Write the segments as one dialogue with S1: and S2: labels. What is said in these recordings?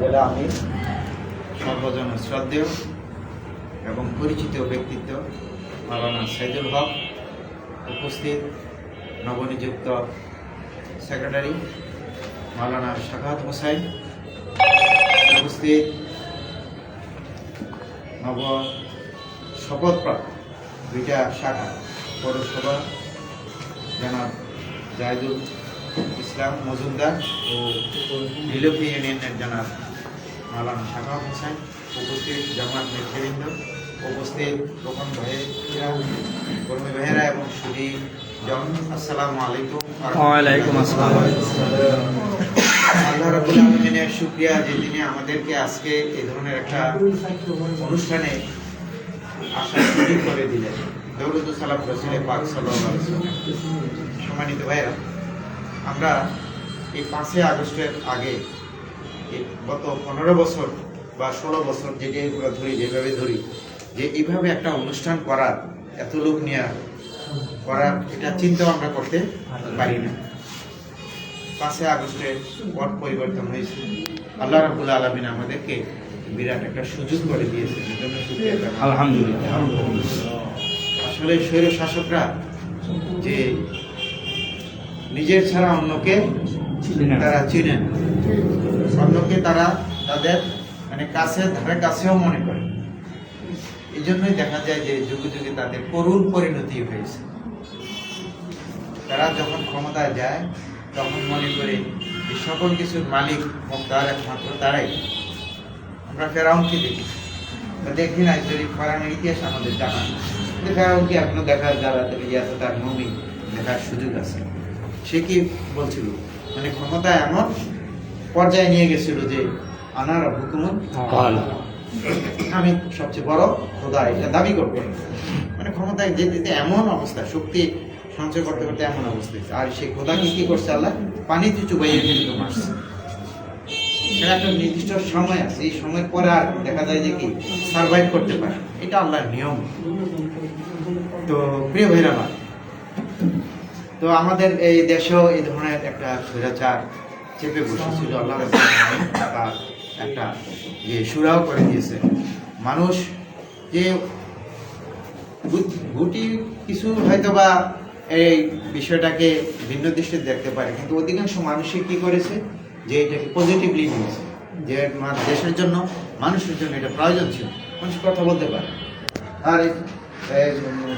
S1: জেলা আমি সর্বজন শ্রদ্ধেয় এবং পরিচিত ব্যক্তিত্ব মাওলানা সাইদুল হক, উপস্থিত নবনিযুক্ত সেক্রেটারি মাওলানা শাখাত হোসাইন, উপস্থিত নব শপথপ্রাপ্ত দুইটা শাখা পৌরসভা, জনাব জাহিদুল ইসলাম মজুমদার ও বিলপি ইউনিয়নের জনাব মাওলানা শাখাত হোসেন উপস্থিত জামাত নেতৃবৃন্দ উপস্থিত রোকন ভাইয়েরা কর্মী ভাইয়েরা এবং সুদী জন আসসালামু আলাইকুম।
S2: ওয়ালাইকুম আসসালাম।
S1: আল্লাহ রাবুল আলমিনের শুক্রিয়া যে তিনি আমাদেরকে আজকে এই ধরনের একটা অনুষ্ঠানে আসার সুযোগ করে দিলেন। দৌলত সালাম রসুল পাক সাল্লাহ সম্মানিত ভাইয়েরা আমরা এই পাঁচই আগস্টের আগে গত পনেরো বছর বা ষোলো বছর যেটা এগুলো ধরি যেভাবে ধরি যে এইভাবে একটা অনুষ্ঠান করার এত লোক নিয়ে করার এটা চিন্তা আমরা করতে পারি না। পাঁচই আগস্টের পট পরিবর্তন হয়েছে। আল্লাহ রাবুল আলমিন আমাদেরকে বিরাট একটা সুযোগ করে দিয়েছে।
S2: আলহামদুলিল্লাহ।
S1: আসলে স্বৈর শাসকরা যে নিজের ছাড়া অন্যকে তারা চিনেন অন্যকে তারা তাদের মানে কাছে ধারে কাছেও মনে করে। এই জন্যই দেখা যায় যে যুগে যুগে তাদের করুণ পরিণতি হয়েছে। তারা যখন ক্ষমতায় যায় তখন মনে করে যে সকল কিছুর মালিক মুক্তার একমাত্র তারাই। আমরা ফেরাউনকে দেখি। দেখি না যদি ফেরাউনের ইতিহাস আমাদের জানা। ফেরাউনকে এখনও দেখার যারা আছে? তার নবী দেখার সুযোগ আছে। সে কি বলছিল? মানে ক্ষমতা এমন পর্যায়ে নিয়ে গেছিল যে আনার হুকুমত আমি সবচেয়ে বড় খোদা এটা দাবি করব। মানে ক্ষমতায় যেতে যেতে এমন অবস্থা শক্তি সঞ্চয় করতে করতে এমন অবস্থা আর সেই খোদাকে কি করছে আল্লাহ? পানিতে চুবাইয়ে কিন্তু মারছে। সেটা একটা নির্দিষ্ট সময় আছে। এই সময় পরে আর দেখা যায় যে কি সার্ভাইভ করতে পারে এটা আল্লাহর নিয়ম। তো প্রিয় ভাইরা তো আমাদের এই দেশেও এই ধরনের একটা স্বৈরাচার চেপে বসেছিল, আল্লাহ তার একটা যে সুরাও করে দিয়েছে। মানুষ যে গুটি কিছু হয়তো বা এই বিষয়টাকে ভিন্ন দৃষ্টিতে দেখতে পারে, কিন্তু অধিকাংশ মানুষই কি করেছে? যে এটাকে পজিটিভলি নিয়েছে। যে দেশের জন্য, মানুষের জন্য এটা প্রয়োজন ছিল। মানুষ কথা বলতে পারে। আর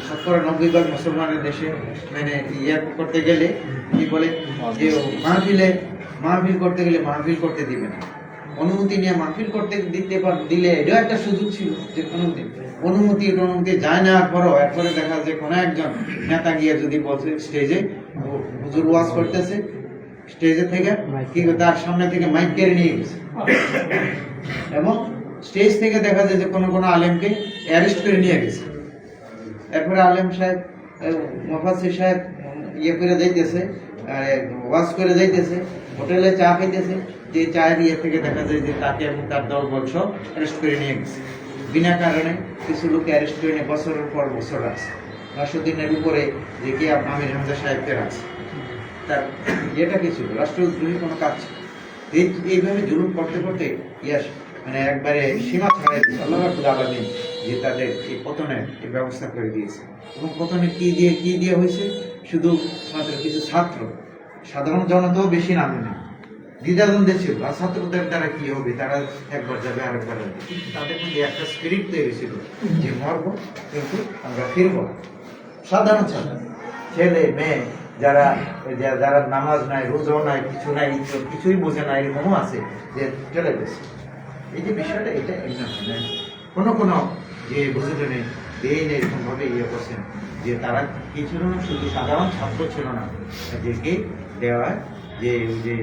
S1: শতকরা নব্বই ভাগ মুসলমানের দেশে মানে ইয়ে করতে গেলে কি বলে, যে মাহফিলে, মাহফিল করতে গেলে মাহফিল করতে দিবে না। অনুমতি নিয়ে মাহফিল করতে দিতে পার, দিলে এটাও একটা সুযোগ ছিল যে অনুমতি অনুমতি অনুমতি যায় না পরও এরপরে দেখা যায় কোনো একজন নেতা গিয়ে যদি বলছে স্টেজে হুজুর ওয়াজ করতেছে, স্টেজে থেকে কি তার সামনে থেকে মাইক কেড়ে নিয়ে গেছে। এবং স্টেজ থেকে দেখা যায় যে কোনো কোনো আলেমকে অ্যারেস্ট করে নিয়ে গেছে। এরপরে আলেম সাহেব মোফাসির সাহেব ইয়ে করে যাইতেছে, আর ওয়াশ করে যাইতেছে, হোটেলে চা খাইতেছে, যে চায়ের ইয়ে থেকে দেখা যায় যে তাকে এবং তার দল বল সব অ্যারেস্ট করে নিয়ে গেছে। বিনা কারণে কিছু লোক অ্যারেস্ট করে নিয়ে বছরের পর বছর আছে। রাষ্ট্রদিনের উপরে যে কি আমির হামজা সাহেবকে আছে। তার ইয়েটা কি ছিল? রাষ্ট্রদ্রোহী কোনো কাজ এইভাবে জুলুম করতে করতে, ইয়াস মানে একবারে সীমা ছাড়াই আল্লাহ আলামিন যে তাদের এই পতনের এই ব্যবস্থা করে দিয়েছে। এবং পতনে কি দিয়ে কি দিয়ে হয়েছে? শুধু মাত্র কিছু ছাত্র। সাধারণ জনতাও বেশি নামে না। দ্বিধাদ্বন্দ্বে ছিল। আর ছাত্রদের দ্বারা কি হবে? তারা একবার যাবে, আরেকবার যাবে। কিন্তু তাদের মধ্যে একটা স্পিরিট তৈরি ছিল যে মরবো, কিন্তু আমরা ফিরবো। সাধারণ ছাত্র, ছেলে, মেয়ে, যারা যারা নামাজ নাই, রোজাও নাই, কিছু নাই কিছুই বোঝে না, এরকমও আছে যে চলে গেছে। এই যে বিষয়টা, এটা এমন মানে কোনো কোনো যে বুঝতে এই এরকমভাবে ইয়ে করছেন যে তারা কি ছিল না শুধু সাধারণ ছাত্র ছিল না তাদেরকে দেওয়ার যে যে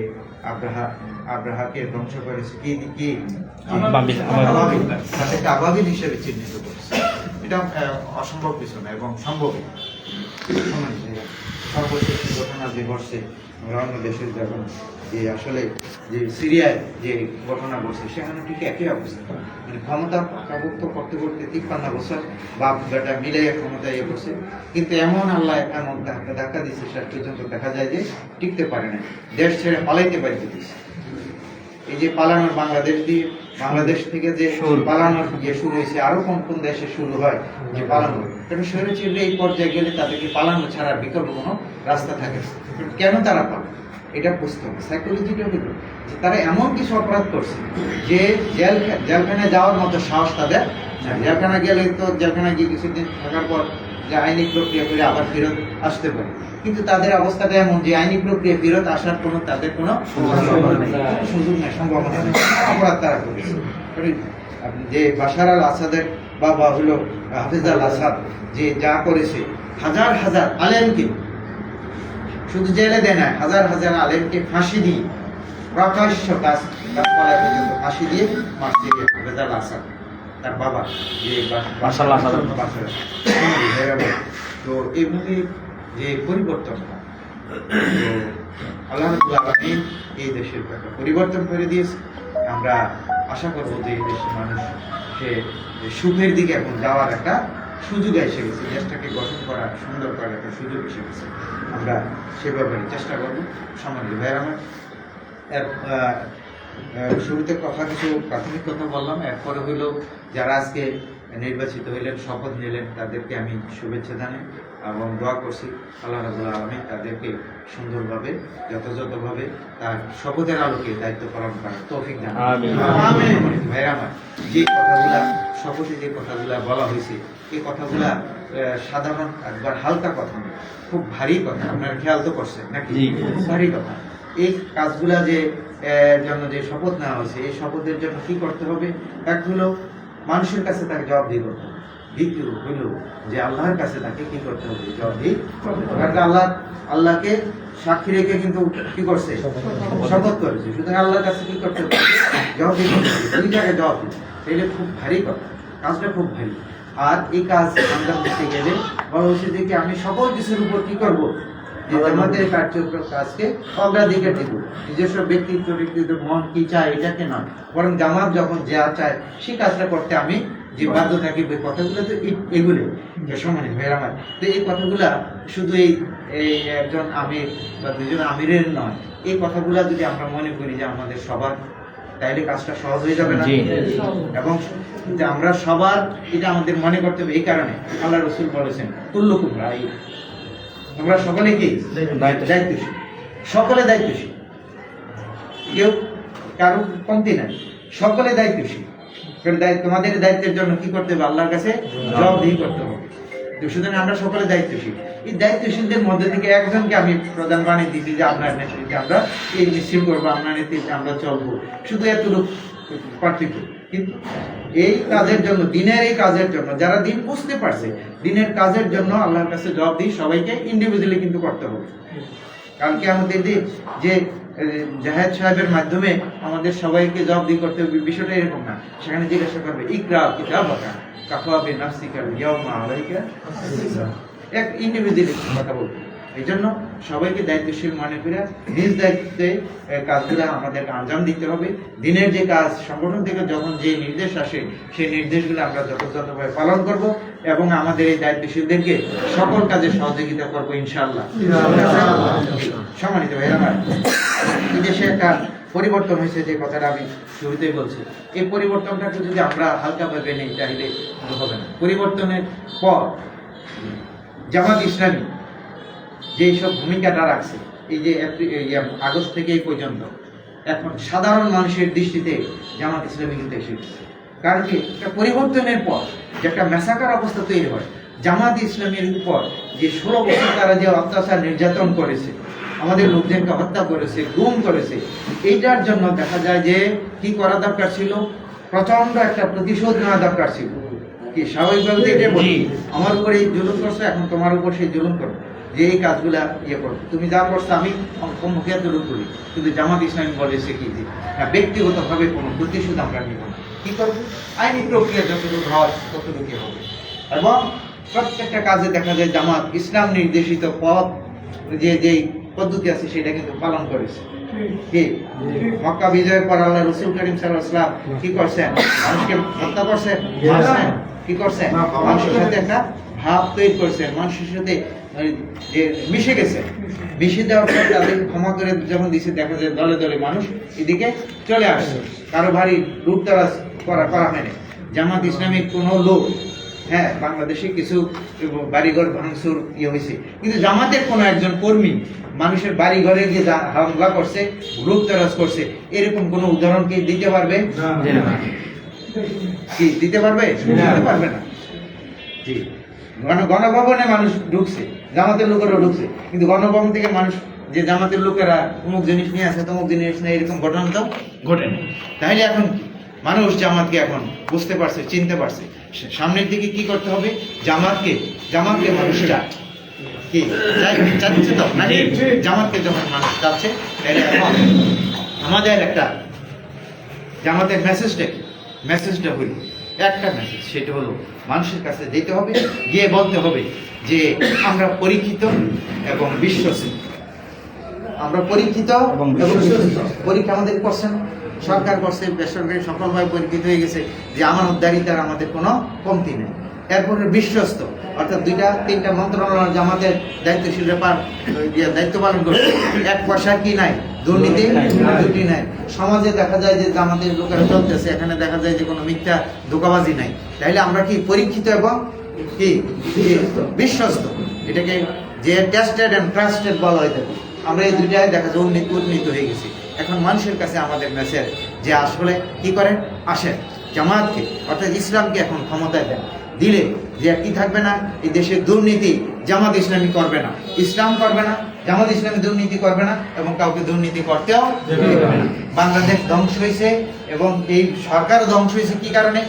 S1: আব্রাহা আব্রাহাকে ধ্বংস করেছে কি কি। তাদেরকে আবাবিল হিসেবে চিহ্নিত করেছে। এটা অসম্ভব কিছু না এবং সম্ভব সর্বশেষ ঘটনা যে ঘটছে আমরা অন্য দেশের যখন যে আসলে যে সিরিয়ায় যে ঘটনা ঘটছে, সেখানে ঠিক একই অবস্থা। মানে ক্ষমতা পাকাভুক্ত করতে করতে তিপ্পান্ন বছর বাপ বেটা মিলে ক্ষমতা এ করছে। কিন্তু এমন আল্লাহ এমন ধাক্কা ধাক্কা দিচ্ছে শেষ পর্যন্ত দেখা যায় যে টিকতে পারে না। দেশ ছেড়ে পালাইতে পারতে দিচ্ছে এই যে পালানোর বাংলাদেশ দিয়ে বাংলাদেশ থেকে যে পালানোর ইয়ে শুরু হয়েছে আরও কোন কোন দেশে শুরু হয় যে পালানো? কারণ স্বৈরাচারীরা এই পর্যায়ে গেলে তাদেরকে পালানো ছাড়া বিকল্প কোনো রাস্তা থাকে কেন তারা পাবে এটা বুঝতে হবে। সাইকোলজিটা হলো যে তারা এমন কিছু অপরাধ করছে যে জেল জেলখানায় যাওয়ার মতো সাহস তাদের। জেলখানা গেলে তো জেলখানা গিয়ে কিছুদিন থাকার পর যে আইনি প্রক্রিয়া করে আবার ফেরত আসতে পারে। কিন্তু তাদের অবস্থাটা এমন যে আইনি প্রক্রিয়া ফেরত আসার কোনো তাদের কোনো সুযোগ নেই। সম্ভাবনা নেই। অপরাধ তারা করেছে। যে বাশার আল আসাদের বাবা হলো হাফিজ আল আসাদ যে যা করেছে হাজার হাজার আলেমকে শুধু জেলে দেয় না হাজার হাজার আলেমকে ফাঁসি দিয়ে প্রকাশ্য কাজ গাছপালা পর্যন্ত ফাঁসি দিয়ে মারছে এই হাফিজ আল আসাদ তার বাবা যে বা-
S2: আল আসাদ।
S1: আসাদ। তো এইভাবে যে পরিবর্তনটা তো আল্লাহ এই দেশের একটা পরিবর্তন করে দিয়েছে। আমরা আশা করব যে এই দেশের মানুষ সে সুখের দিকে এখন যাওয়ার একটা সুযোগ এসে গেছে, দেশটাকে গঠন করার, সুন্দর করার একটা সুযোগ এসে গেছে। আমরা সে ব্যাপারে চেষ্টা করব। সমাজের ভাইয়ের আমার শুরুতে কথা, কিছু প্রাথমিক কথা বললাম। এরপরে হইল, যারা আজকে নির্বাচিত হইলেন, শপথ নিলেন, তাদেরকে আমি শুভেচ্ছা জানাই। এবং দোয়া করছি আল্লাহ রাবুল আলমী তাদেরকে সুন্দরভাবে যথাযথভাবে তার শপথের আলোকে দায়িত্ব পালন করার তৌফিক দান।
S2: আমিন।
S1: আমার যে কথাগুলা শপথে যে কথাগুলা বলা হয়েছে এই কথাগুলা সাধারণ একবার হালকা কথা খুব ভারী কথা। আপনার খেয়াল তো করছেন নাকি। ভারী কথা। এই কাজগুলা যে জন্য যে শপথ নেওয়া হয়েছে এই শপথের জন্য কি করতে হবে? এক হলো মানুষের কাছে তাকে জবাবদিহি করতে হবে। দ্বিতীয় হইল যে আল্লাহর কাছে তাকে কি করতে হবে? জবাবদিহি করতে। আল্লাহ, আল্লাহকে সাক্ষী রেখে কিন্তু কি করছে? শপথ করেছে। সুতরাং আল্লাহর কাছে কি করতে হবে? জবাবদিহি করতে হবে। দুই জায়গায় জবাব এটা খুব ভারী কথা। কাজটা খুব ভারী। আর এই কাজ আমরা করতে গেলে বড় হচ্ছে যে আমি সকল কিছুর উপর কি করব? আমাদের কার্যক্রম কাজকে অগ্রাধিকার দিব। নিজস্ব ব্যক্তি চরিত্র মন কি চায় এটাকে নয়। বরং জামাত যখন যা চায় কাজটা করতে আমি যে বাধ্য থাকি ওই কথাগুলো তো এগুলো। সমানে ভাইয়ের আমার। তো এই কথাগুলা শুধু এই এই একজন আমির বা দুজন আমিরের নয়। এই কথাগুলা যদি আমরা মনে করি যে আমাদের সবার তাইলে কাজটা সহজ হয়ে যাবে না। এবং আমরা সবার এটা আমাদের মনে করতে হবে এই কারণে। আল্লাহ রসুল বলেছেন তুল্লকুম রাই তোমরা সকলে কি?
S2: দায়িত্বশীল।
S1: সকলে দায়িত্বশীল। কেউ কারও কমতি নাই। সকলে দায়িত্বশীল। কারণ তোমাদের দায়িত্বের জন্য কি করতে হবে? আল্লাহর কাছে জবাবদিহি করতে হবে। সুতরাং আমরা সকলে দায়িত্বশীল। এই দায়িত্বশীলদের মধ্যে থেকে একজনকে আমি প্রধান বানিয়ে দিচ্ছি যে আপনার নেতৃত্বে আমরা এই মিছিল করব আপনার নেতৃত্বে আমরা চলবো। শুধু এতটুকু পার্থক্য। কিন্তু এই কাজের জন্য, দিনের এই কাজের জন্য, যারা দিন বুঝতে পারছে, দিনের কাজের জন্য আল্লাহর কাছে জবাব দিই সবাইকে ইন্ডিভিজুয়ালি কিন্তু করতে হবে। কালকে আমাদের দিন যে জাহেদ সাহেবের মাধ্যমে আমাদের সবাইকে জবাব দিয়ে করতে হবে, বিষয়টা এরকম না। সেখানে জিজ্ঞাসা করবে, ইকরা কিতাবাকা, কাফা বে নাফসিকা ইয়াউমা আলাইকা। এক ইন্ডিভিজুয়ালি কথা বলতে এই জন্য সবাইকে দায়িত্বশীল মনে করে নিজ দায়িত্বে কাজগুলো আমাদেরকে আঞ্জাম দিতে হবে। দিনের যে কাজ, সংগঠন থেকে যখন যে নির্দেশ আসে, সেই নির্দেশগুলো আমরা যথাযথভাবে পালন করব এবং আমাদের এই দায়িত্বশীলদেরকে সকল কাজে সহযোগিতা করব, ইনশাআল্লাহ। সম্মানিত ভাইরা আমার দেশে একটা পরিবর্তন হয়েছে, যে কথাটা আমি শুরুতেই বলছি। এই পরিবর্তনটাকে যদি আমরা হালকাভাবে নেই, তাহলে হবে না। পরিবর্তনের পর জামাত ইসলামী যে সব ভূমিকাটা রাখছে এই যে আগস্ট থেকে এই পর্যন্ত এখন সাধারণ মানুষের দৃষ্টিতে জামাত ইসলামী কিন্তু এসে গেছে। কারণ কি? একটা পরিবর্তনের পর যে একটা মেসাকার অবস্থা তৈরি হয় জামাত ইসলামের উপর যে ষোলো বছর তারা যে অত্যাচার নির্যাতন করেছে আমাদের লোকজনকে হত্যা করেছে গুম করেছে এইটার জন্য দেখা যায় যে কি করা দরকার ছিল? প্রচণ্ড একটা প্রতিশোধ নেওয়া দরকার ছিল। কি স্বাভাবিকভাবে তো এটাই বলি আমার উপরে এই জুলুম করছ এখন তোমার উপর সেই জুলুম করো যে এই কাজগুলা ইয়ে করো তুমি যা করছ আমি এতটুকু করি কিন্তু জামাত ইসলামী বলেছে কি যে না ব্যক্তিগতভাবে কোনো প্রতিশোধ আমরা নিব না। কি করব? আইনি প্রক্রিয়া যতটুকু হয় ততটুকু হবে। এবং প্রত্যেকটা কাজে দেখা যায় জামাত ইসলাম নির্দেশিত পথ যে যেই পদ্ধতি আছে সেটা কিন্তু পালন করেছে। কি? মক্কা বিজয়ের পর আল্লাহ রসুল করিম সাল্লাহ কি করছেন? মানুষকে হত্যা করছেন? কি করছেন? মানুষের সাথে একটা ভাব তৈরি করছেন। মানুষের সাথে যে মিশে গেছে মিশে দেওয়ার পর তাদের ক্ষমা করে যখন দিছে দেখা যায় দলে দলে মানুষ এদিকে চলে আসছে। কারও ভারী লুটতারাজ করা করা হয়নি। জামাত ইসলামিক কোনো লোক হ্যাঁ বাংলাদেশে কিছু বাড়িঘর ভাঙচুর ইয়ে হয়েছে। কিন্তু জামাতের কোনো একজন কর্মী মানুষের বাড়ি ঘরে গিয়ে যা হামলা করছে রূপ লুটতারাজ করছে এরকম কোনো উদাহরণ কি দিতে পারবে?
S2: জি
S1: কি দিতে পারবে? দিতে পারবে না। জি। গণ গণভবনে মানুষ ঢুকছে। জামাতের লোকেরাও ঢুকছে। কিন্তু গণভবন থেকে মানুষ যে জামাতের লোকেরা অমুক জিনিস নিয়ে আসে তমুক জিনিস নিয়ে এরকম ঘটনা তো ঘটেনি তাহলে এখন কি? মানুষ জামাতকে এখন বুঝতে পারছে চিনতে পারছে। সামনের দিকে কি করতে হবে? জামাতকে জামাতকে মানুষ চায়। কি? চাচ্ছে তো? নাকি জামাতকে যখন মানুষ চাচ্ছে তাহলে এখন আমাদের একটা জামাতের মেসেজটা কি? মেসেজটা হইল একটা মেসেজ সেটা হলো মানুষের কাছে যেতে হবে গিয়ে বলতে হবে যে আমরা পরীক্ষিত এবং বিশ্বসিত। আমরা পরীক্ষিত
S2: এবং।
S1: পরীক্ষা আমাদের করছেন সরকার করছে বেসরকারি সকলভাবে পরীক্ষিত হয়ে গেছে যে আমানতদারিতার আমাদের কোনো কমতি নেই। এরপরে বিশ্বস্ত অর্থাৎ দুইটা তিনটা মন্ত্রণালয় যে আমাদের দায়িত্বশীল পার দায়িত্ব পালন করছে। এক পয়সা কি নাই? দুর্নীতি? দুটি নাই। সমাজে দেখা যায় যে আমাদের লোকেরা চলতেছে এখানে দেখা যায় যে কোনো মিথ্যা ধোকাবাজি নাই। তাইলে আমরা কি পরীক্ষিত এবং কি? বিশ্বস্ত। এটাকে যে টেস্টেড অ্যান্ড ট্রাস্টেড বলা হয়ে থাকে আমরা এই দুইটাই দেখা যায় উন্নীত হয়ে গেছি। এখন মানুষের কাছে আমাদের মেসেজ যে আসলে কি করেন? আসেন। জামাতকে, অর্থাৎ ইসলামকে এখন ক্ষমতায় দেন। দিলে যে কি থাকবে না এই দেশের দুর্নীতি জামাত ইসলামী করবে না। ইসলাম করবে না জামাত ইসলামী দুর্নীতি করবে না এবং কাউকে দুর্নীতি করতেও বাংলাদেশ ধ্বংস হয়েছে এবং এই সরকার ধ্বংস হয়েছে কি কারণে?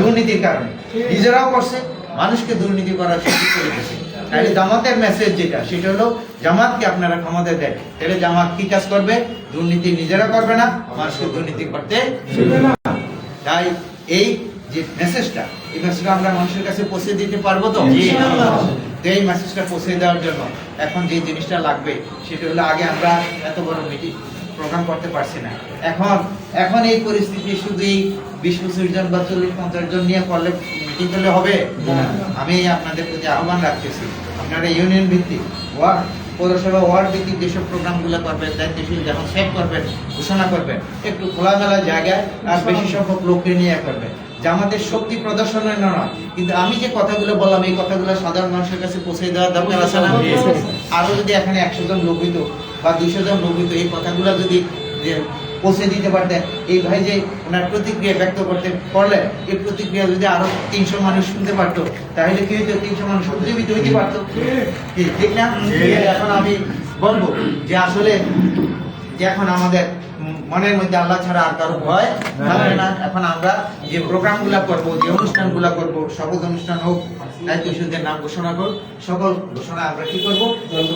S1: দুর্নীতির কারণে। নিজেরাও করছে মানুষকে দুর্নীতি করার সুযোগ করে দিয়েছে। তাহলে জামাতের মেসেজ যেটা সেটা হলো জামাতকে আপনারা ক্ষমতা দেন। তাহলে জামাত কি কাজ করবে? দুর্নীতি নিজেরা করবে না মানুষকে দুর্নীতি করতে তাই এই যে মেসেজটা এই মেসেজটা আমরা মানুষের কাছে পৌঁছে দিতে পারব তো? তো এই মেসেজটা পৌঁছে দেওয়ার জন্য এখন যে জিনিসটা লাগবে সেটা হলো আগে আমরা এত বড় মিটিং প্রোগ্রাম করতে পারছি না। এখন এখন এই পরিস্থিতি শুধু এই বিশ পঁচিশ জন বা চল্লিশ পঞ্চাশ জন নিয়ে করলে মিটিং করলে হবে? আমি আপনাদের প্রতি আহ্বান রাখতেছি আপনারা ইউনিয়ন ভিত্তিক ওয়ার্ড পৌরসভা ওয়ার্ড ভিত্তিক যেসব প্রোগ্রামগুলো করবেন দায়িত্বশীল যখন সেট করবেন ঘোষণা করবেন একটু খোলামেলা জায়গায় আর বেশি সংখ্যক লোককে নিয়ে করবেন। যে আমাদের শক্তি প্রদর্শনের নয়। কিন্তু আমি যে কথাগুলো বললাম এই কথাগুলো সাধারণ মানুষের কাছে পৌঁছে দেওয়ার দরকার আছে না? আরও যদি এখানে একশো জন লোক হইতো বা দুইশো জন লোক হইতো এই কথাগুলো যদি পৌঁছে দিতে পারতেন এই ভাই যে ওনার প্রতিক্রিয়া ব্যক্ত করতে পারলেন এই প্রতিক্রিয়া যদি আরও তিনশো মানুষ শুনতে পারতো তাহলে কি হইতো? তিনশো মানুষ উজ্জীবিত হইতে পারতো? ঠিক না? এখন আমি বলব যে আসলে যে এখন আমাদের মনের মধ্যে আল্লাহ ছাড়া আর কারও ভয় থাকবে না। এখন আমরা যে প্রোগ্রামগুলো করব যে অনুষ্ঠানগুলো করব শপথ অনুষ্ঠান হোক দায়িত্বশীলদের নাম ঘোষণা হোক সকল ঘোষণা আমরা কি করব?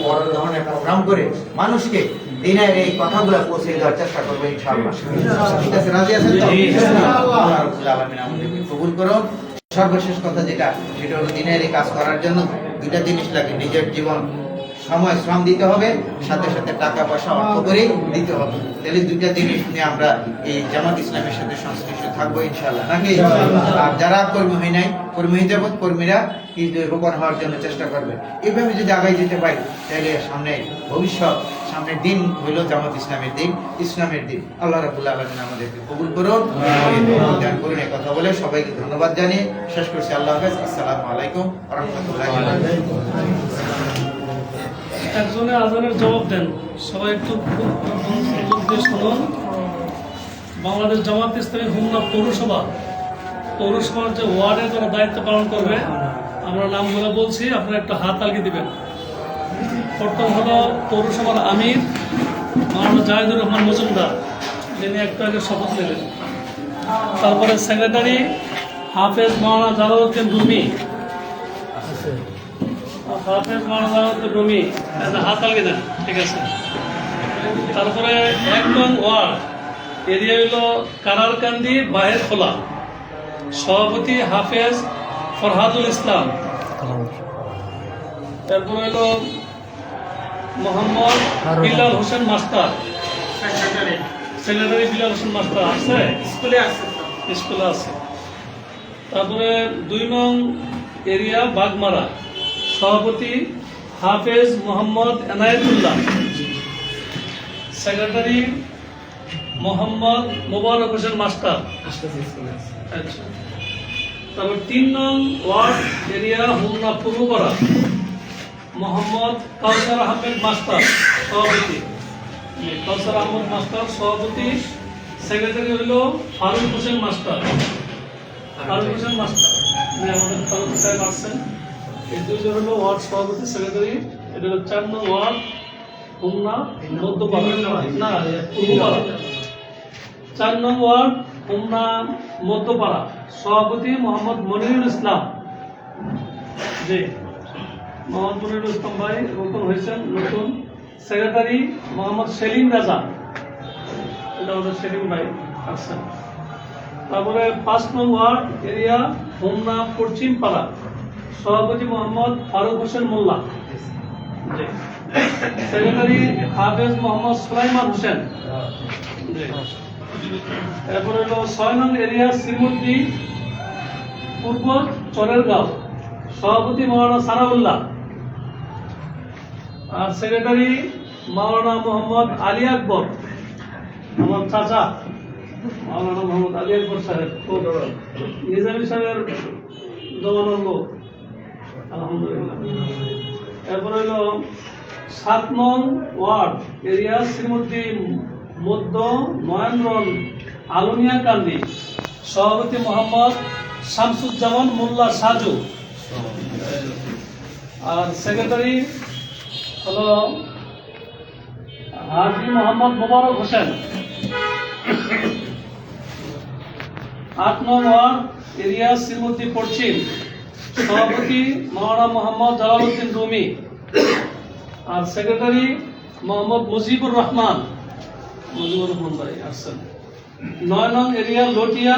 S1: বড় ধরনের প্রোগ্রাম করে মানুষকে দিনের এই কথাগুলো পৌঁছে দেওয়ার চেষ্টা করব ইনশাআল্লাহ। ঠিক আছে রাজি আছেন তো? আমাদেরকে কবুল করুন সর্বশেষ কথা যেটা সেটা হলো দিনের এই কাজ করার জন্য দুইটা জিনিস লাগে নিজের জীবন সময় শ্রম দিতে হবে সাথে সাথে টাকা পয়সা অর্থ করে দিতে হবে। তাহলে দুইটা জিনিস নিয়ে আমরা এই জামাত ইসলামের সাথে সংশ্লিষ্ট থাকব ইনশাল্লাহ নাকি? আর যারা কর্মী হয় নাই কর্মী হয়ে যাব কর্মীরা কি রোপণ হওয়ার জন্য চেষ্টা করবে। এইভাবে যদি আগাই যেতে পারি তাহলে সামনে ভবিষ্যৎ সামনের দিন হইল জামাত ইসলামের দিন ইসলামের দিন। আল্লাহ রাবুল্লাহ আলমিন আমাদেরকে কবুল করুন ধ্যান করুন এই কথা বলে সবাইকে ধন্যবাদ জানিয়ে শেষ করছি। আল্লাহ হাফেজ আসসালামু আলাইকুম রহমতুল্লাহ
S3: একজনে আজানের জবাব দেন। সবাই একটু শুনুন। বাংলাদেশ জামাত ইসলামী হোমনা পৌরসভা। পৌরসভার যে ওয়ার্ডে যারা দায়িত্ব পালন করবে, আমরা নামগুলো বলছি, আপনারা একটু হাত আলগিয়ে দিবেন। প্রথম হলো পৌরসভার আমির, মাওলানা জাহিদুর রহমান মজুমদার। যিনি একটু আগে শপথ নেবেন তারপরে সেক্রেটারি হাফেজ মাওলানা জালালউদ্দিন রুমি। হাফেজ মাওলানা রুমি হাত আলগে দেন ঠিক আছে? তারপরে এক নং ওয়ার্ড এরিয়া হইল বাহের খোলা। সভাপতি হাফেজ ফরহাদুল ইসলাম। তারপর হইল Mohammad Bilal Hossain master. Secretary Bilal Hossain master আছে? স্কুলে আছে স্কুলে আছে। তারপরে দুই নং এরিয়া বাগমারা। সভাপতি হাফেজ মোহাম্মদ এনায়েতুল্লাহ, সেক্রেটারি মোহাম্মদ মোবারক হোসেন মাস্টার। আচ্ছা তারপর তিন নং ward area, Homna Purbapara, Mohammad Kawsar Ahmed master, সভাপতি। কাউসার আহমদ মাস্টার, সভাপতি। সেক্রেটারি হইল ফারুক হোসেন মাস্টার। ফারুক হোসেন মাস্টার। আমাদের ফারুক সাহেব আসছেন সভাপতি চার নং ওয়ার্ড মধ্যপাড়া। সভাপতি মোহাম্মদ মনিরুল ইসলাম। জি। মোহাম্মদ মনিরুল ইসলাম ভাই নতুন হয়েছেন নতুন। সেক্রেটারি মোহাম্মদ সেলিম রাজা। এটা আমাদের সেলিম ভাই আছেন। তারপরে পাঁচ নং ওয়ার্ড, এরিয়া হোমনা পশ্চিম পাড়া সভাপতি মোহাম্মদ ফারুক হোসেন মোল্লা। সেক্রেটারি হাফেজ মোহাম্মদ সুলাইমান হোসেন। এরপরে হলো ছয় নং এরিয়া শ্রীমূর্তি, পূর্ব চরের গাঁও সভাপতি মৌলানা সানাউল্লাহ আর সেক্রেটারি মাওলানা মোহাম্মদ আলী আকবর। আমার চাচা। মাওলানা মোহাম্মদ আলী আকবর সাহেব। নিজামী সাহেবের জমানোর লোক। আলহামদুলিল্লাহ। হলো সাত নং ওয়ার্ড, এরিয়া শ্রীমতী মধ্য নয়নরন আলমিয়া কান্দি। সভাপতি মোহাম্মদ শামসুজ্জামান মোল্লা সাজু। আর সেক্রেটারি হলো হাজি মোহাম্মদ মোবারক হোসেন। আট নং ওয়ার্ড, এরিয়া শ্রীমতী পশ্চিম। সভাপতি মাওলানা মোহাম্মদ জালালউদ্দিন রুমি আর সেক্রেটারি মোহাম্মদ মুজিবুর রহমান। মুজিবুর রহমান ভাই আসছেন। নয় নং এরিয়া লটিয়া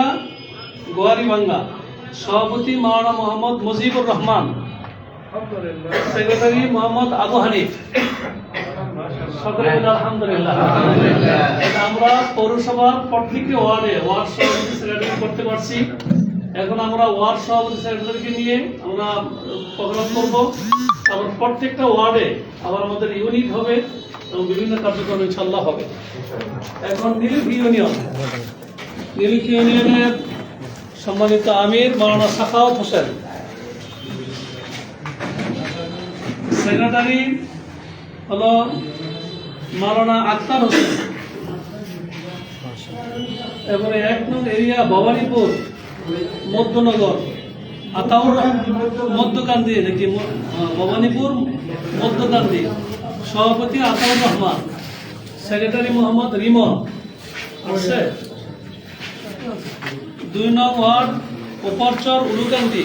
S3: গোয়ারিবাঙ্গা সভাপতি মাওলানা মোহাম্মদ মুজিবুর রহমান। সেক্রেটারি মোহাম্মদ আবু হানিফ। আলহামদুলিল্লাহ। আমরা পৌরসভার প্রত্যেকটি ওয়ার্ডে ওয়ার্ড সভাপতি সেক্রেটারি করতে পারছি। এখন আমরা ওয়ার্ড সভাপতি সেক্রেটারিকে নিয়ে আমরা প্রোগ্রাম করব। আবার প্রত্যেকটা ওয়ার্ডে আবার আমাদের ইউনিট হবে এবং বিভিন্ন কার্যক্রম ইনশাল্লাহ হবে। এখন নীলিফ ইউনিয়ন। নীলিফ ইউনিয়নের সম্মানিত আমির মাওলানা সাখাওয়াত হোসেন। সেক্রেটারি হলো মাওলানা আক্তার হোসেন। এবারে এক নং এরিয়া ভবানীপুর। মধ্যনগর। আতাউর মধ্যকান্দি, নাকি ভবানীপুর মধ্যকান্দি। সভাপতি আতাউর রহমান, সেক্রেটারি মোহাম্মদ রিমন। আছে দুই নং ওয়ার্ড, ওপারচর উলুকান্দি।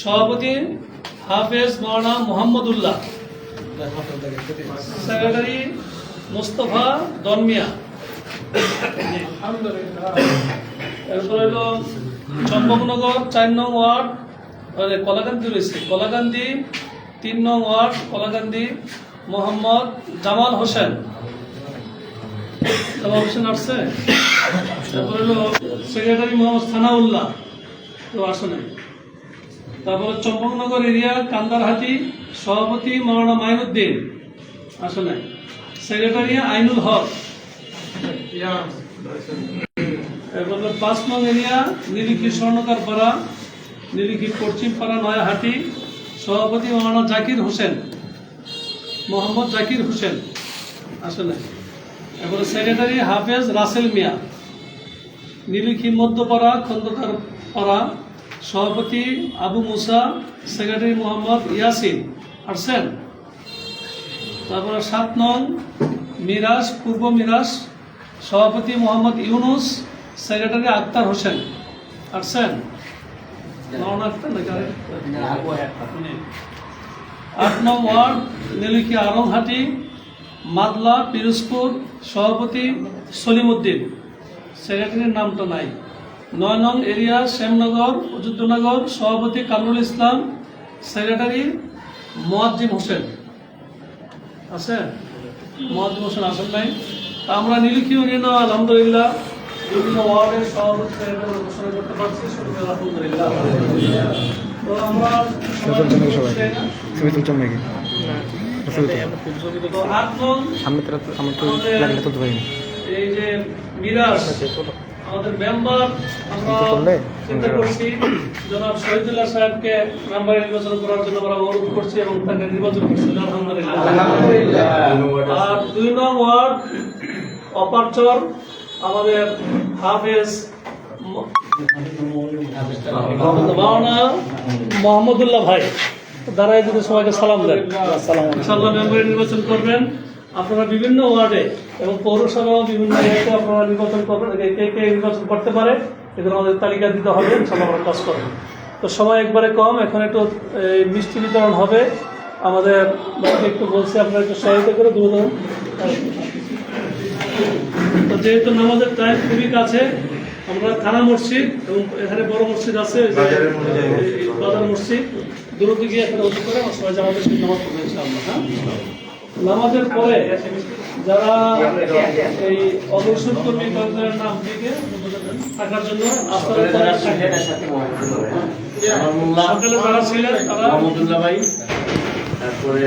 S3: সভাপতি হাফেজ মাওলানা মোহাম্মদুল্লাহ। সেক্রেটারি মোস্তফা দনমিয়া এরপর হলো চম্পকনগর চার নং ওয়ার্ড কলাকান্দি রয়েছে। কলাকান্দি তিন নং ওয়ার্ড কলাকান্দি মোহাম্মদ জামাল হোসেন। জামাল হোসেন আসছে? তারপর হলো সেক্রেটারি মোহাম্মদ সানাউল্লাহ। তো আসে নাই। তারপরে চম্পকনগর এরিয়া, কান্দারহাটি, সভাপতি মাওলানা মাইনুদ্দিন আসে নাই। সেক্রেটারি আইনুল হক। এরপর পাঁচ নং এরিয়া নিরিখি স্বর্ণকার পাড়া, নিরিখি পশ্চিম পাড়া, নয়াহাটি, সভাপতি মাওলানা জাকির হোসেন, মোহাম্মদ জাকির হোসেন। আসলে এরপরে সেক্রেটারি হাফেজ রাসেল মিয়া, নিরিখি মধ্যপাড়া খন্দকার পাড়া, সভাপতি আবু মুসা, সেক্রেটারি মোহাম্মদ ইয়াসিন আসছেন তারপরে সাত নং মিরাজ, পূর্ব মিরাজ, সভাপতি মোহাম্মদ ইউনুস সেক্রেটারি আক্তার হোসেন। আসছেন আরেকটা? উনি। আট নং ওয়ার্ড নীলুকি আরংহাটি মাদলা পিরোজপুর সভাপতি সলিম উদ্দিন সেক্রেটারির নামটা নাই। নয় নং এরিয়া শ্যামনগর অযোধ্যনগর সভাপতি কামরুল ইসলাম সেক্রেটারি মোয়াজ্জিম হোসেন। আছে? মোয়াজ্জিম হোসেন আসেন নাই। তা আমরা নীলক্ষী ইউনিয়ন আলহামদুলিল্লাহ। বিভিন্ন ওয়ার্ডের সভাপতি ঘোষণা করতে পারছি। সবাই আলহামদুলিল্লাহ। তো আমরা এই যে মিরাজ আমাদের মেম্বার আমরা চিন্তা করছি জনাব শহীদুল্লাহ সাহেবকে মেম্বারে নির্বাচন করার জন্য আমরা অনুরোধ করছি এবং তাকে নির্বাচন করছি। আলহামদুলিল্লাহ। আর দুই নং ওয়ার্ড অপারচর আমাদের হাফেজ ম- মাওলানা মোহাম্মদুল্লাহ ভাই, দাঁড়ায় যদি সবাইকে সালাম দেন। ইনশাআল্লাহ মেম্বারে নির্বাচন করবেন। আপনারা বিভিন্ন ওয়ার্ডে এবং পৌরসভা বিভিন্ন ইয়েতে আপনারা নির্বাচন করবেন। কে কে নির্বাচন করতে পারে এগুলো আমাদের তালিকা দিতে হবে। ইনশাআল্লাহ আমরা কাজ করব। তো সময় একবারে কম, এখন একটু মিষ্টি বিতরণ হবে। আমাদের, একটু বলছি, আপনারা একটু সহায়তা করে দ্রুত তো যেহেতু নামাজের টাইম খুবই কাছে আমরা থানা মসজিদ এবং এখানে বড় মসজিদ আছে বাজার মসজিদ। দূরত গিয়ে এখানে উঠে করে সবাই জামাতের সাথে নামাজ পড়ব ইনশাআল্লাহ হ্যাঁ? নামাজের পরে যারা এই অগ্রসর কর্মী কয়েকজনের নাম দিকে থাকার জন্য আপনারা তারা সকালে যারা ছিলেন তারা
S4: মোহাম্মদুল্লাহ ভাই। তারপরে